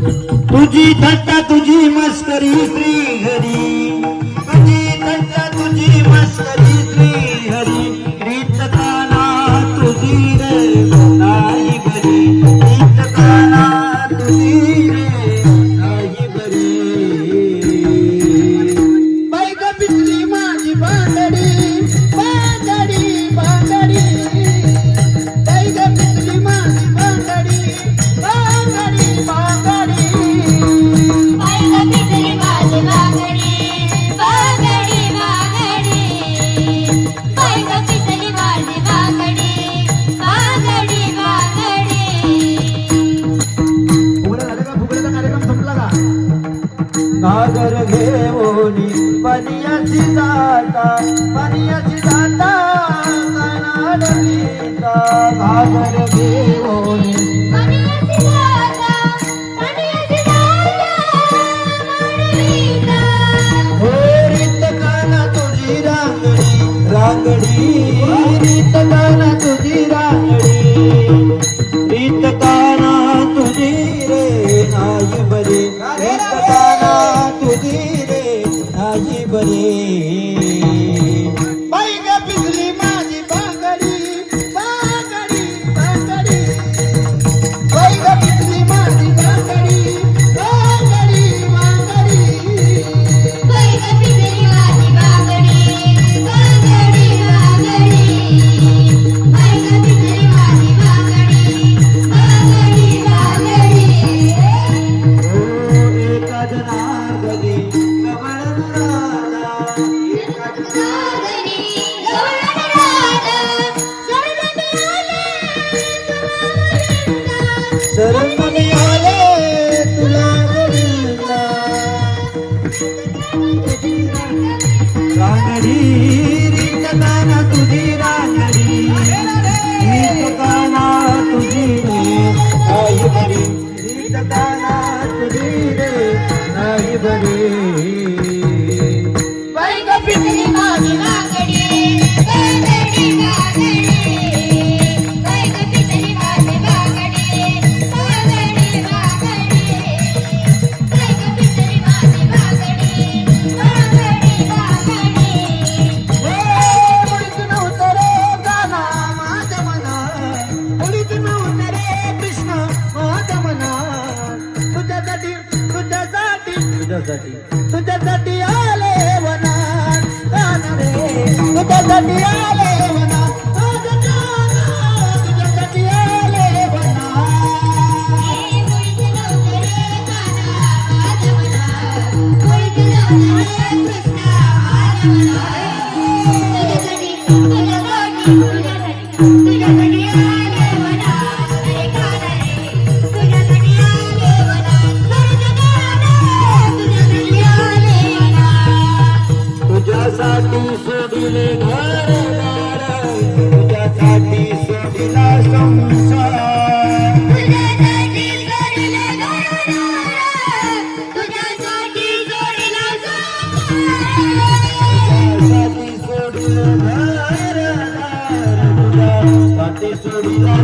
तुझी थट्टा तुझी मस्करी श्री हरी तुझी थट्टा तुझी मस्करी श्री हरी रीत तुझी सागर घेवोनी पनियाची दाता पनियाची दाता कानाड गीता घागर घेवोनी रांगडी रीत गाना तुझी रांगडी. ईश्वरी सरंगून तुला तुझ्यासाठी आले वनात. तुझ्यासाठी आले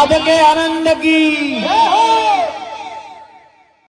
সাধকে আনন্দ কি?